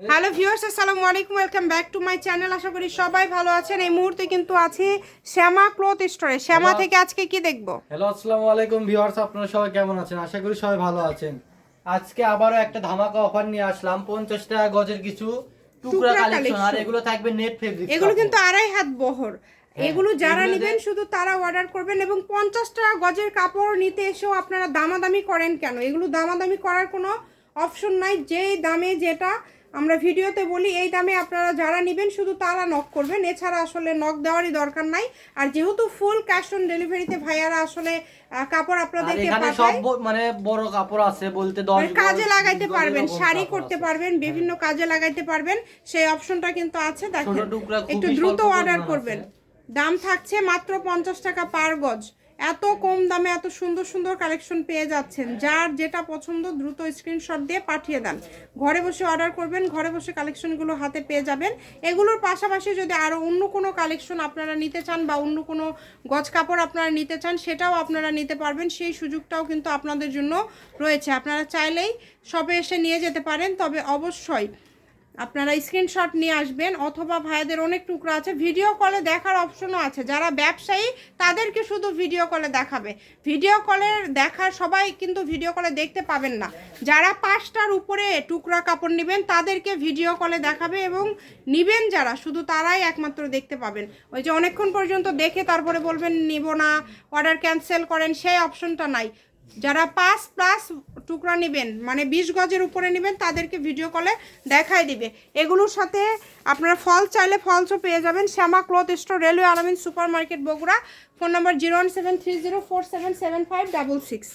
Hello viewers আসসালামু আলাইকুম welcome back to my channel. আশা করি সবাই ভালো আছেন। এই মুহূর্তে কিন্তু আছি শ্যামা ক্লথ স্টোরে। শ্যামা থেকে আজকে কি দেখব? হ্যালো আসসালামু আলাইকুম ভিউয়ার্স আপনারা সবাই কেমন আছেন? আশা করি সবাই ভালো আছেন। আজকে আবারও একটা ধামাকা অফার নিয়ে আসলাম পঞ্চাশ টাকা গজের কিছু টুকরা কালেকশন। আর এগুলো থাকবে নেট ফেব্রিক এগুলো কিন্তু আড়াই হাত বহর। হ্যাঁ, এগুলো যারা নেবেন শুধু তারা অর্ডার করবেন এবং পঞ্চাশ টাকা গজের কাপড় নিতে এসেও আপনারা দামাদামি করেন কেন? এগুলো দামাদামি করার কোনো অপশন নাই। যেই দামে যেটা আমরা ভিডিওতে বলি এই দামে আপনারা যারা নেবেন শুধু তারা নক করবেন। এছাড়া আসলে নক দেওয়ারই দরকার নাই। আর যেহেতু ফুল ক্যাশ অন ডেলিভারিতে ভাইয়ারা আসলে কাপড় আপনাদেরকে সব মানে বড় কাপড় আছে বলতে মানে কাজে লাগাইতে পারবেন শাড়ি করতে পারবেন বিভিন্ন কাজে লাগাইতে পারবেন। সেই অপশনটা কিন্তু আছে দেখেন। একটু দ্রুত অর্ডার করবেন। দাম থাকছে মাত্র পঞ্চাশ টাকা পার গজ। এত কম দামে এত সুন্দর সুন্দর কালেকশন পেয়ে যাচ্ছেন। যার যেটা পছন্দ দ্রুত স্ক্রিনশট দিয়ে পাঠিয়ে দেন। ঘরে বসে অর্ডার করবেন, ঘরে বসে কালেকশনগুলো হাতে পেয়ে যাবেন। এগুলোর পাশাপাশি যদি আরও অন্য কোনো কালেকশন আপনারা নিতে চান বা অন্য কোনো গজ কাপড় আপনারা নিতে চান, সেটাও আপনারা নিতে পারবেন। সেই সুযোগটাও কিন্তু আপনাদের জন্য রয়েছে। আপনারা চাইলেই শপে এসে নিয়ে যেতে পারেন, তবে অবশ্যই আপনারা স্ক্রিনশট নিয়ে আসবেন অথবা ভাইয়াদের অনেক টুকরো আছে। ভিডিও কলে দেখার অপশনও আছে। যারা ব্যবসায়ী, তাদেরকে শুধু ভিডিও কলে দেখাবে। ভিডিও কলের দেখার সবাই কিন্তু ভিডিও কলে দেখতে পাবেন না। যারা পাঁচটার উপরে টুকরা কাপড় নেবেন, তাদেরকে ভিডিও কলে দেখাবে এবং নিবেন যারা, শুধু তারাই একমাত্র দেখতে পাবেন। ওই যে অনেকক্ষণ পর্যন্ত দেখে তারপরে বলবেন, নিব না অর্ডার ক্যান্সেল করেন, সেই অপশনটা নাই। যারা পাঁচ প্লাস টুকরা নেবেন মানে বিশ গজের উপরে নেবেন, তাদেরকে ভিডিও কলে দেখাই দিবে। এগুলোর সাথে আপনারা ফল চাইলে ফলসও পেয়ে যাবেন। Shyama cloth store, railway Alamin super market Bogura. Phone number zero one seven three zero four seven seven five double six.